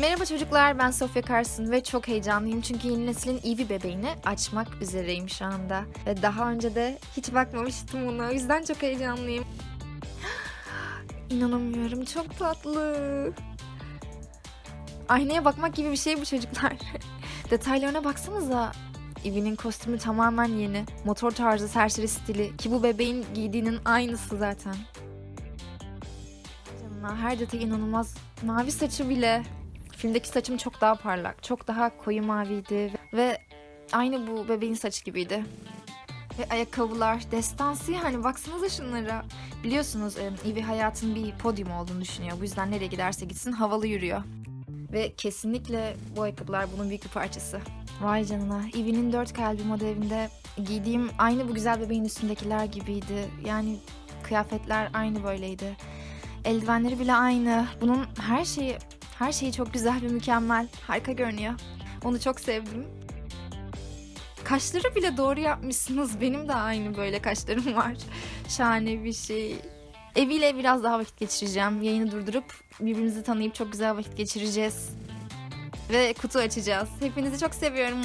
Merhaba çocuklar, ben Sofya Karsın ve çok heyecanlıyım çünkü yeni neslin Eevee bebeğini açmak üzereyim şu anda. Ve daha önce de hiç bakmamıştım ona, o yüzden çok heyecanlıyım. İnanamıyorum, çok tatlı. Aynaya bakmak gibi bir şey bu çocuklar. Detaylarına baksanıza. Eevee'nin kostümü tamamen yeni. Motor tarzı serseri stili ki bu bebeğin giydiğinin aynısı zaten. Canına her detay inanılmaz. Mavi saçı bile. Filmdeki saçım çok daha parlak, çok daha koyu maviydi ve aynı bu bebeğin saçı gibiydi. Ve ayakkabılar, destansı yani baksanıza şunlara. Biliyorsunuz Ivy hayatın bir podyum olduğunu düşünüyor. Bu yüzden nereye giderse gitsin havalı yürüyor. Ve kesinlikle bu ayakkabılar bunun büyük bir parçası. Vay canına. Ivy'nin dört kalbi modelinde giydiğim aynı bu güzel bebeğin üstündekiler gibiydi. Yani kıyafetler aynı böyleydi. Eldivenleri bile aynı. Bunun her şeyi her şeyi çok güzel ve mükemmel. Harika görünüyor. Onu çok sevdim. Kaşları bile doğru yapmışsınız. Benim de aynı böyle kaşlarım var. Şahane bir şey. Eviyle biraz daha vakit geçireceğim. Yayını durdurup birbirimizi tanıyıp çok güzel vakit geçireceğiz. Ve kutu açacağız. Hepinizi çok seviyorum.